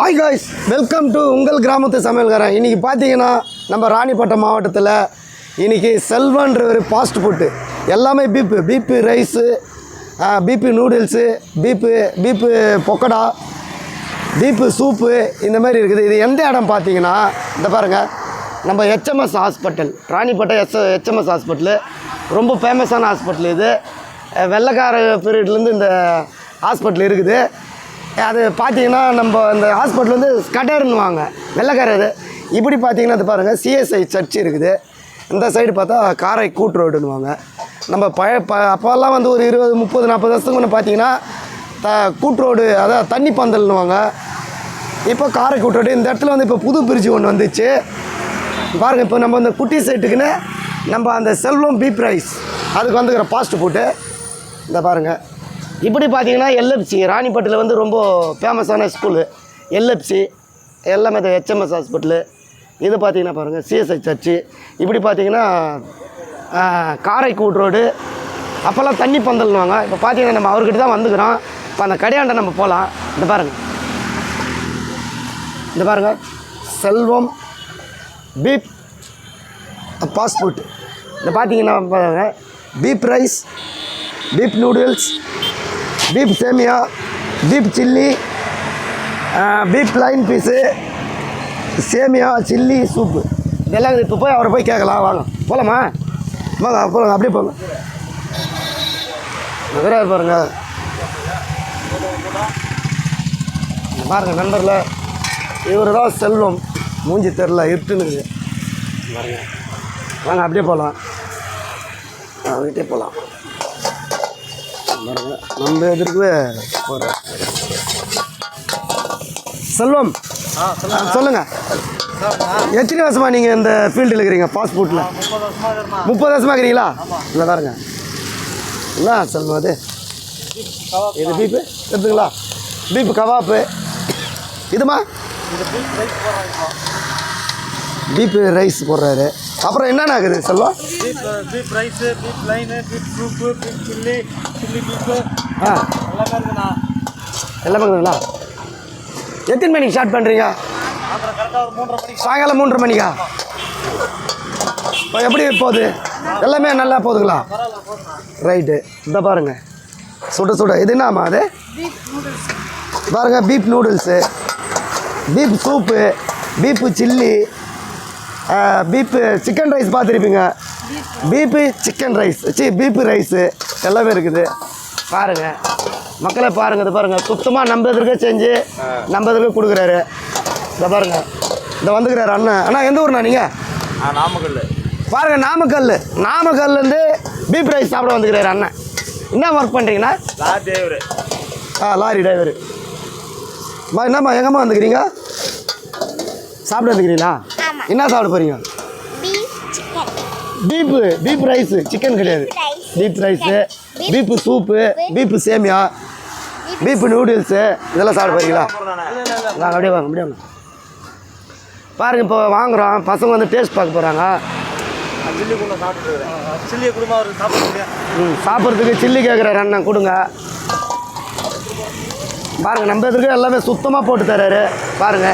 Hi guys welcome to உங்கள் கிராமத்து சமையல்காரன். இன்றைக்கி பார்த்தீங்கன்னா நம்ம ராணிப்பட்டம் மாவட்டத்தில் இன்றைக்கி செல்வன்ற ஒரு ஃபாஸ்ட் ஃபுட்டு எல்லாமே beef beef rice beef noodles beef beef pakoda beef soup இந்த மாதிரி இருக்குது. இது எந்த இடம் பார்த்தீங்கன்னா இந்த பாருங்கள் நம்ம HMS hospital Ranipattam S HMS hospital ரொம்ப ஃபேமஸான ஹாஸ்பிட்டல் இது. வெள்ளக்கார வெள்ளைக்கார பீரியட்லேருந்து இந்த ஹாஸ்பிட்டல் இருக்குது. அது பார்த்தீங்கன்னா நம்ம இந்த ஹாஸ்பிட்டல் வந்து ஸ்கட்டர்னுவாங்க வெள்ளைக்கார இது இப்படி பார்த்தீங்கன்னா அது பாருங்கள் சிஎஸ்ஐ சர்ச் இருக்குது. இந்த சைடு பார்த்தா காரை கூட்டு ரோடுன்னுவாங்க. நம்ம பழைய ப அப்போல்லாம் வந்து ஒரு இருபது முப்பது நாற்பது வருஷத்துக்கு முன்னே பார்த்தீங்கன்னா த கூட்டு ரோடு அதான் தண்ணி பந்தல்னுவாங்க இப்போ காரை கூட்டு ரோடு இந்த இடத்துல வந்து இப்போ புது பிரிட்ஜ் ஒன்று வந்துச்சு. பாருங்கள் இப்போ நம்ம இந்த குட்டி சைட்டுக்குன்னு நம்ம அந்த செல்வம் பீப் ரைஸ் அதுக்கு வந்துக்கிற பாஸ்ட் ஃபுட்டு இந்த பாருங்கள் இப்படி பார்த்தீங்கன்னா எல்எஃப்சி ராணிப்பட்டில் வந்து ரொம்ப ஃபேமஸான ஸ்கூலு எல்எஃப்சி எல்லாமே ஹெச்எம்எஸ் ஹாஸ்பிட்டலு இது பார்த்தீங்கன்னா பாருங்கள் சிஎஸ்ஐ சர்ச்சு இப்படி பார்த்தீங்கன்னா காரைக்கூட் ரோடு அப்போல்லாம் தண்ணி பந்தல்னுவாங்க. இப்போ பார்த்தீங்கன்னா நம்ம அவர்கிட்ட தான் வந்துக்கிறோம். இப்போ அந்த கடையாண்ட நம்ம போகலாம் இந்த பாருங்கள் இந்த பாருங்கள் செல்வம் பீப் ஃபாஸ்ட் ஃபுட் இந்த பார்த்தீங்கன்னா பாருங்கள் beef rice beef noodles beef சேமியா beef chilli beef line piece சேமியா சில்லி சூப்பு இதெல்லாம் இப்போ போய் அவரை போய் கேட்கலாம் வாங்க. போகலாமா வாங்க போகலாம் அப்படியே போங்க. நகராக பாருங்க. இங்க பாருங்க நண்பரில் இவர் தான் செல்வம். மூஞ்சி தெரில இருட்டுன்னு பாருங்க. வாங்க அப்படியே போகலாம் வீட்டே போகலாம் பாருங்க. நம்ம எதிர்க்கவே போகிறோம் செல்வம் சொல்லுங்க. எத்தனை வருஷமா நீங்கள் இந்த ஃபீல்டில் இருக்கிறீங்க இருக்குமா முப்பது வருஷமா இருக்கிறீங்களா? இல்லை பாருங்க. என்ன செல்வம் அது? இது பீப்பு எடுத்துங்களா பீப்பு கவாப்பு. இதுமா? பீஃப் ரைஸ் பீப்பு போடுறாரு. அப்புறம் என்னென்ன ஆகுது Selvam beef beef rice beef line beef soup beef chilli chilli beef ஆ. எல்லாமே இருக்குண்ணா. எல்லாமே இருக்குதுங்களா? எத்தனை மணிக்கு ஸ்டார்ட் பண்ணுறீங்க அப்புறம் கரெக்டாக ஒரு மூன்றரை மணிக்கு. சாயங்காலம் மூன்றரை மணிக்கா? இப்போ எப்படி போகுது? எல்லாமே நல்லா போகுதுங்களா? ரைட்டு. இந்த பாருங்க. சுட சுட. இது என்னம்மா அது? பாருங்க beef noodles. Beef soup. Beef chilli. Beef chicken rice பார்த்துருப்பீங்க. Beef chicken rice C beef rice எல்லாமே இருக்குது. பாருங்க. மக்களை பாருங்க இது பாருங்க. சுத்தமாக நம்ம எதிர்க்க செஞ்சு நம்ம எதிர்க்க கொடுக்குறாரு. இதை பாருங்க. இந்த வந்துக்கிறாரு அண்ணன் அண்ணா எந்த ஊர்ண்ணா நீங்கள் ஆ நாமக்கல் பாருங்க நாமக்கல் நாமக்கல்லேருந்து பீப் ரைஸ் சாப்பிட வந்துக்கிறாரு அண்ணன் என்ன ஒர்க் பண்ணுறீங்கண்ணா லா தேவர் ஆ லாரி டிரைவர் என்னம்மா எங்கம்மா வந்துக்கிறீங்க? சாப்பிட வந்துக்கிறீங்களா? என்ன சாப்பிட chicken beef beef rice chicken கிடையாது. Beef rice beef soup beef சேமியா பீப்பு நூடுல்ஸு இதெல்லாம் சாப்பிட போகிறீங்களா வாங்க அப்படியே வாங்க அப்படியே வாங்க. பாருங்க இப்போ வாங்குறோம். பசங்க வந்து டேஸ்ட் பார்க்க போகிறாங்க ம் சாப்பிட்றதுக்கு சில்லி கேட்குறாரு அண்ணன் கொடுங்க. பாருங்க நம்ம எதிர்க்க எல்லாமே சுத்தமாக போட்டு தர்றாரு பாருங்க.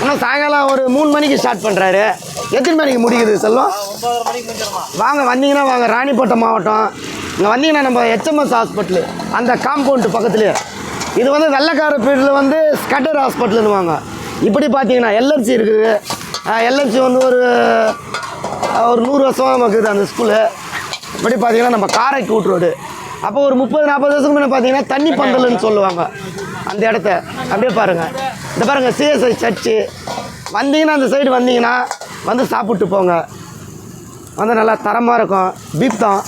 இன்னும் சாயங்காலம் ஒரு மூணு மணிக்கு ஸ்டார்ட் பண்ணுறாரு எத்தனை மணிக்கு முடியுது செல்வம்? மணிக்கு வாங்க வந்தீங்கன்னா வாங்க. ராணிப்பேட்டை மாவட்டம். இங்கே வந்தீங்கன்னா நம்ம ஹெச்எம்எஸ் ஹாஸ்பிட்டலு அந்த காம்பவுண்டு பக்கத்துலேயே. இது வந்து வெள்ளக்கார பீரியடில் வந்து ஸ்கட்டர் ஹாஸ்பிட்டலுன்னுவாங்க இப்படி பார்த்தீங்கன்னா எல்எல்சி இருக்குது. எல்எல்சி வந்து ஒரு ஒரு நூறு வருஷமாக இருக்குது அந்த ஸ்கூலு இப்படி பார்த்தீங்கன்னா நம்ம காரைக்கு ரோடு அப்போ ஒரு முப்பது நாற்பது வருஷத்துக்கு முன்னே பார்த்தீங்கன்னா தண்ணி பந்தல்னு சொல்லுவாங்க. அந்த இடத்த. அப்படியே பாருங்கள் இந்த பாருங்கள் சிஎஸ்ஐ சர்ச்சு வந்தீங்கன்னா அந்த சைடு வந்தீங்கன்னா வந்து சாப்பிட்டு போங்க. வந்து நல்லா தரமாக இருக்கும். பீப் தான்.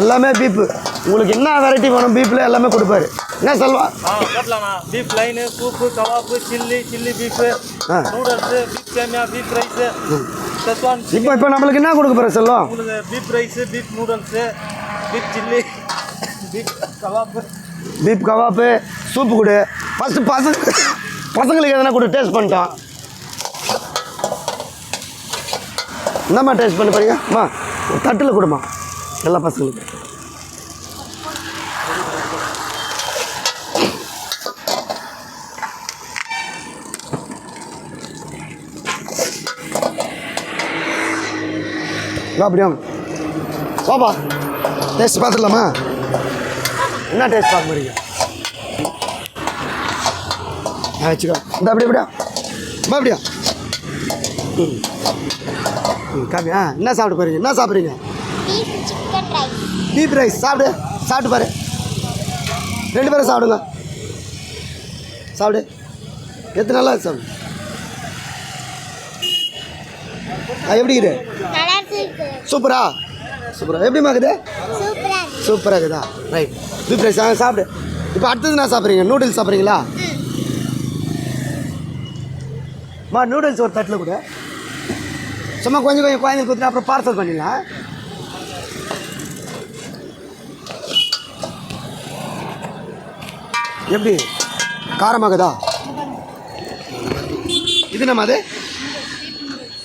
எல்லாமே பீப்பு உங்களுக்கு என்ன வெரைட்டி வேணும் பீப்பில் எல்லாமே கொடுப்பாரு. என்ன செல்வா? பீஃப் லைனு சூப்பு கவாப்பு chilli chilli beef. Noodles beef சேமியா பீஃப் ரைஸு இப்போ இப்போ நம்மளுக்கு என்ன கொடுக்க போகிற செல்வம் உங்களுக்கு beef rice beef noodles beef chilli beef கவாப்பு பீப் கவாப்பு சூப்பு கொடு. ஃபஸ்ட்டு பசங்க பசங்களுக்கு எதனா கூட டேஸ்ட் பண்ணிட்டான் என்னம்மா டேஸ்ட் பண்ண பாருங்க அம்மா தட்டில் கொடுமா எல்லா பசங்களுக்கு. அப்படியா வாப்பா டேஸ்ட் பார்த்துடலாமா? என்ன டேஸ்ட் பார்க்க முடியும் வச்சுக்கோ. இந்த அப்படி அப்படியா. வா அப்படியா. ம் ம் காமி ஆ என்ன சாப்பிட போறீங்க? என்ன சாப்பிட்றீங்க? பீப் ரைஸ் சாப்பிடு சாப்பிட்டு பாரு. ரெண்டு பேரும் சாப்பிடுங்க. சாப்பிடு. எத்தனை நல்லா இருக்கு சாப்பிடு எப்படி இருக்குது? சூப்பரா? சூப்பரா. எப்படிமா இருக்குது? சூப்பரா இருக்கு சூப்பராக இருக்குதா? ரைட் பீப் ரைஸ் சாப்பிடு. இப்போ அடுத்தது என்ன சாப்பிட்றீங்க? நூடுல்ஸ் சாப்பிட்றீங்களா? மா நூடுல்ஸ் ஒரு தட்டில் கூட. சும்மா கொஞ்சம் கொஞ்சம் குழந்தைங்க கொடுத்துட்டு அப்புறம் பார்சல் பண்ணிடலாம். எப்படி? காரமாகதா? இது நம்ம அது?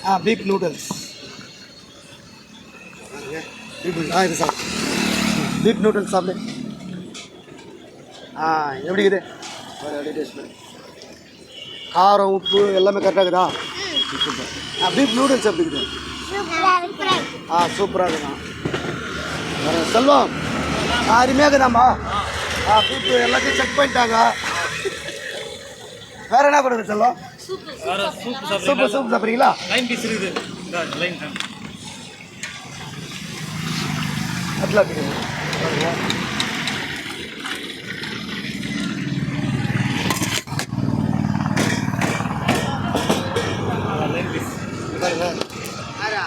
ஆ பீப் நூடுல்ஸ் ஆ இது சார் பீப் நூடுல்ஸ் சாப்பிடு. ஆ எப்படி இது பாரு, பண்ணு. காரம் உப்பு எல்லாமே கரெக்டாக இருக்குதா? சூப்பர் ஆ பீப் நூடுல்ஸ் எப்படி இருக்குது சூப்பரா இருக்கு. ஆ சூப்பராக இருக்குதா வேறு செல்வம் அருமையாக இருக்குதாம்மா? ஆ பீப் எல்லாத்தையும் செக் பண்ணிட்டாங்க. வேறு என்ன பண்ணுறது செல்வம்? சூப்பர் சூப் சாப்பிட்றீங்களா? லைன் பீஸ் இருக்குது. அட்லா பிரியாணி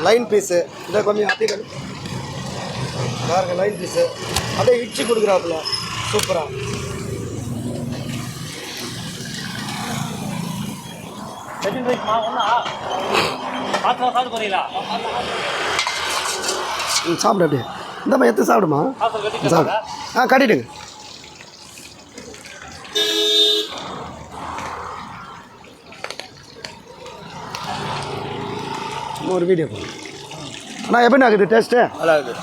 லைன் பீஸு இதை கொஞ்சம் கழு. பாருங்க லைன் பீஸு அப்படியே இடிச்சு கொடுக்குறாப்புல. சூப்பராக சாப்பிடு அப்படியே. இந்தம்மா எடுத்து சாப்பிடுமா சாப்பிடு. ஆ கட்டிடுங்க. ஒரு வீடியோ போடு அண்ணா எப்படி ஆகுது டேஸ்ட்டு நல்லா இருக்குது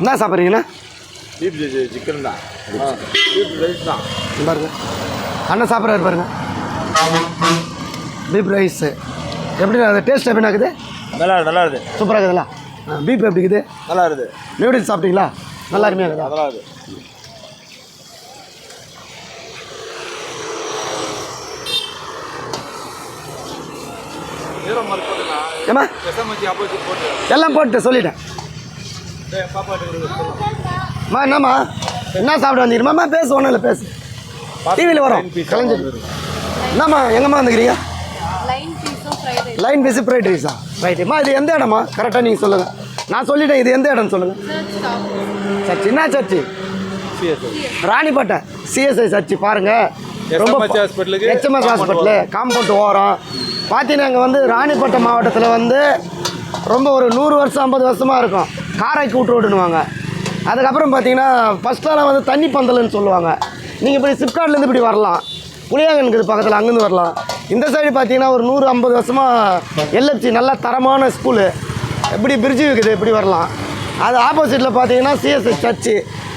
என்ன சாப்பிட்றீங்கண்ணா? பீப் சிக்கன் தான். பீப் ரைஸ் தான். இங்க பாருங்க. அண்ணன் சாப்பிட்றாரு பாருங்க. பீப் ரைஸு எப்படி அது டேஸ்ட் எப்படி ஆகுது நல்லா இருக்கு நல்லா இருக்குது? சூப்பராக இருக்குதுல்ல பீப் எப்படி இருக்குது? நல்லா இருக்குது நூடுல்ஸ் சாப்பிட்டீங்களா? நல்லா அருமையாக இருக்குதா? நல்லா இருக்குது ஹீரோ போட்டு எல்லாம் போட்டு சொல்லிட்டேன். அம்மா என்னம்மா? என்ன சாப்பிட வந்தீங்கம்மா? பேசு ஒன்றும் இல்லை பேசு. டிவியில் வரும். கலைஞர். என்னம்மா எங்கம்மா வந்துக்கிறீங்க? லைன் பீஸு ஃப்ரைட் ரைஸா ரைட்டுமா இது எந்த இடமா கரெக்டாக நீங்கள் சொல்லுங்கள் நான் சொல்லிட்டேன் இது எந்த இடம்னு சொல்லுங்கள் சர்ச். Stop church? என்ன சர்ச்சு ராணிப்பேட்டை சிஎஸ்ஐ சர்ச்சு பாருங்க. ரொம்ப ஹெச்எம்எஸ் ஹாஸ்பிட்டலு காம்பவுண்ட் ஓரம். பார்த்தீங்கன்னா இங்கே வந்து ராணிப்பேட்டை மாவட்டத்தில் வந்து ரொம்ப ஒரு நூறு வருஷம் ஐம்பது வருஷமாக இருக்கும். காரை கூட்டு ரோடுன்னுவாங்க அதுக்கப்புறம் பார்த்தீங்கன்னா ஃபஸ்ட்டெல்லாம் வந்து தண்ணி பந்தல்னு சொல்லுவாங்க. நீங்கள் இப்படி சிப்காட்லேருந்து இப்படி வரலாம். புளியாங்கன் இருக்குது பக்கத்தில் அங்கேருந்து வரலாம். இந்த சைடு பார்த்தீங்கன்னா ஒரு நூறு ஐம்பது வருஷமாக எல்எஃப்சி நல்ல தரமான ஸ்கூலு எப்படி பிரிட்ஜு இருக்குது இப்படி வரலாம். அது ஆப்போசிட்டில் பார்த்தீங்கன்னா சிஎஸ்எஸ் சர்ச்சு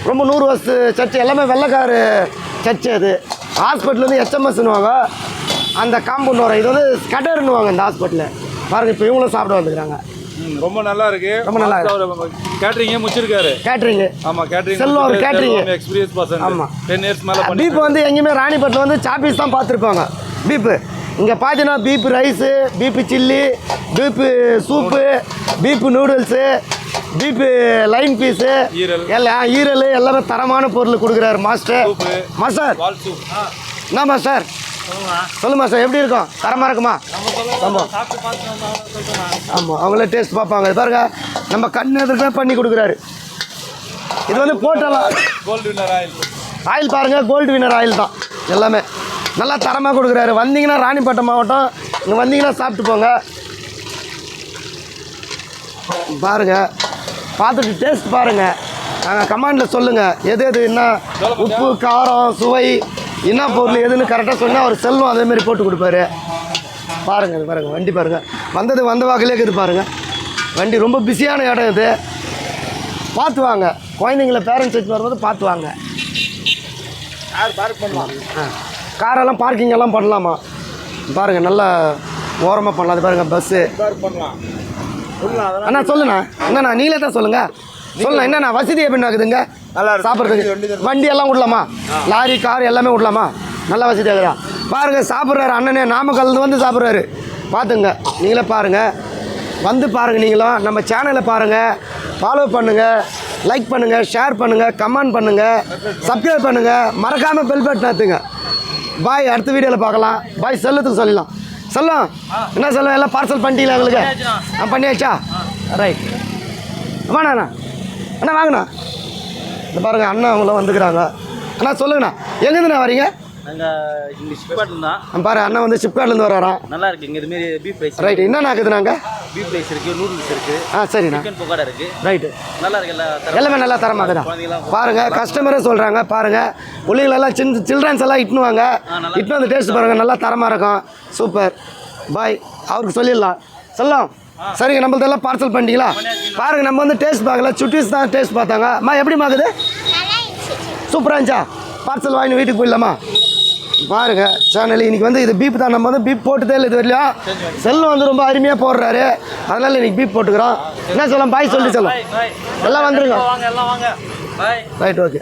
ரொம்ப நூறு வருஷத்து சர்ச்சு எல்லாமே வெள்ளைக்காரு சர்ச்சு அது. ஹாஸ்பிட்டல் வந்து ஹெச்எம்எஸ்னுவாங்க அந்த காம்பவுண்ட் வரும் இது வந்து ஸ்கட்டர்னுவாங்க இந்த ஹாஸ்பிட்டலில் பாருங்கள் இப்போ இவங்களும் சாப்பிட வந்துக்கிறாங்க. ரொம்ப நல்லா இருக்கு. ரொம்ப நல்லா கேட்டரிங்கே முடிச்சிருக்காரு. கேட்ரிங்கு ஆமா கேட்டரிங் செல்வம் அவர் catering. எக்ஸ்பீரியன்ஸ் பர்சன் ஆமா. டென் இயர்ஸ் மேல பண்ணி பீப் வந்து எங்கேயுமே ராணிப்பேட்டில் வந்து சாப்பீஸ் தான் பார்த்துருப்பாங்க. பீப்பு இங்கே பார்த்தீங்கன்னா beef rice beef chilli beef soup beef noodles beef line piece. எல்லாம் ஈரல் எல்லாமே தரமான பொருள் கொடுக்குறாரு மாஸ்டர். மாஸ்டர் வால் சூப் என்ன மாஸ்டர் சொல்லுங்க சொல்லு மாஸ்டர் எப்படி இருக்கும்? தரமாக இருக்குமா? சொல்லிட்டோம் ஆமாம் அவங்களே டேஸ்ட் பார்ப்பாங்க. இது பாருங்க நம்ம கண் எதிர்க்க பண்ணி கொடுக்குறாரு. இது வந்து போட்டலாம். கோல்டு ஆயில் ஆயில் பாருங்கள் கோல்டு வினர் ஆயில் தான். எல்லாமே. நல்லா தரமாக கொடுக்குறாரு. வந்தீங்கன்னா ராணிப்பேட்டை மாவட்டம். இங்கே வந்தீங்கன்னா சாப்பிட்டு போங்க. பாருங்க பார்த்துட்டு டேஸ்ட் பாருங்க. நாங்கள் கமாண்டில் சொல்லுங்கள் எது எது என்ன? உப்பு காரம் சுவை. என்ன பொருள் எதுன்னு கரெக்டாக சொன்னால் அவர் செல்வம் அதே மாதிரி போட்டு கொடுப்பாரு. பாருங்க இது பாருங்க வண்டி பாருங்க. வந்தது வந்த வாக்கிலே இருக்குது பாருங்க. வண்டி ரொம்ப பிஸியான இடம் இது. பார்த்து வாங்க. குழந்தைங்கள பேரண்ட்ஸ் வச்சு வரும்போது பார்த்து வாங்க. யார் பார்க் பண்ணலாம்? ஆ. காரெல்லாம் பார்க்கிங் எல்லாம் பண்ணலாமா? பாருங்கள் நல்லா ஓரமாக பண்ணலாம். அது பாருங்கள் பஸ்ஸு பண்ணலாம். அண்ணா சொல்லுண்ணா. என்னண்ணா நீங்களே தான் சொல்லுங்க. சொல்லுண்ணா என்னண்ணா வசதி எப்படி ஆகுதுங்க நல்லா இருக்கு. வண்டி எல்லாம் விடலாமா? லாரி கார் எல்லாமே விடலாமா? நல்ல வசதி ஆகுதா பாருங்க சாப்பிட்றாரு அண்ணனே. நாமக்கல்ல வந்து சாப்பிட்றாரு. பார்த்துங்க நீங்களே பாருங்க. வந்து பாருங்க நீங்களும். நம்ம சேனலை பாருங்க. ஃபாலோ பண்ணுங்க. லைக் பண்ணுங்க. ஷேர் பண்ணுங்க. கமெண்ட் பண்ணுங்க. சப்ஸ்கிரைப் பண்ணுங்க. மறக்காம பெல் பட்டன் அழுத்துங்க. பாய் அடுத்த வீடியோவில் பார்க்கலாம். பாய் செல்லத்துக்கு சொல்லலாம் செல்லம் என்ன செல்லம்? எல்லாம் பார்சல் பண்ணிட்டீங்களா எங்களுக்கு? ஆ பண்ணியாச்சா? ரைட் அண்ணா. அண்ணா வாங்கண்ணா. இந்த பாருங்க அண்ணா அவங்களாம் வந்துக்கிறாங்க. அண்ணா சொல்லுங்கண்ணா எங்கேருந்துண்ணா வரீங்க? நாங்கள் இங்கே தான். பாரு அண்ணா வந்து சிப்காட்லேருந்து வராராம் நல்லா இருக்கு இங்கே இதுமாரி பீஃப் ரைஸ் ரைட் என்னண்ணா இருக்குது நாங்கள் பீஃப் ரைஸ் இருக்குது நூடுல்ஸ் இருக்குது ஆ சரிண்ணா. சிக்கன் பக்கோடா இருக்குது ரைட்டு நல்லா இருக்கு எல்லாமே நல்லா தரமாக்குதா குழந்தைங்களாம் பாருங்க கஸ்டமரே சொல்கிறாங்க பாருங்க. பிள்ளைங்களெல்லாம் சின்ன சில்ட்ரன்ஸ் எல்லாம் இட்டுன்னு வாங்க இட்டுன்னு வந்து டேஸ்ட் பாருங்க நல்லா தரமாக இருக்கும். சூப்பர் பாய் அவருக்கு சொல்லிடலாம். சொல்லலாம் சரிங்க நம்மள்தெல்லாம் பார்சல் பண்ணிட்டீங்களா? பாருங்க நம்ம வந்து டேஸ்ட் பார்க்கல. சுட்டீஸ் தான் டேஸ்ட் பார்த்தாங்க. அம்மா எப்படி மாக்குது சூப்பராக இருந்துச்சா? பார்சல் வாங்கி வீட்டுக்கு போயிடலாமா? பாருங்க சேனல் இன்னைக்கு வந்து இது பீப் தான். நம்ம வந்து பீப் போட்டுதே இல்லை இது வரலையும் செல்லம் வந்து ரொம்ப அருமையாக போடுறாரு. அதனால இன்னைக்கு பீப் போட்டுக்கிறோம். என்ன சொல்லலாம் பாய் சொல்லி சொல்லலாம் எல்லாம் வந்துருங்க. Right okay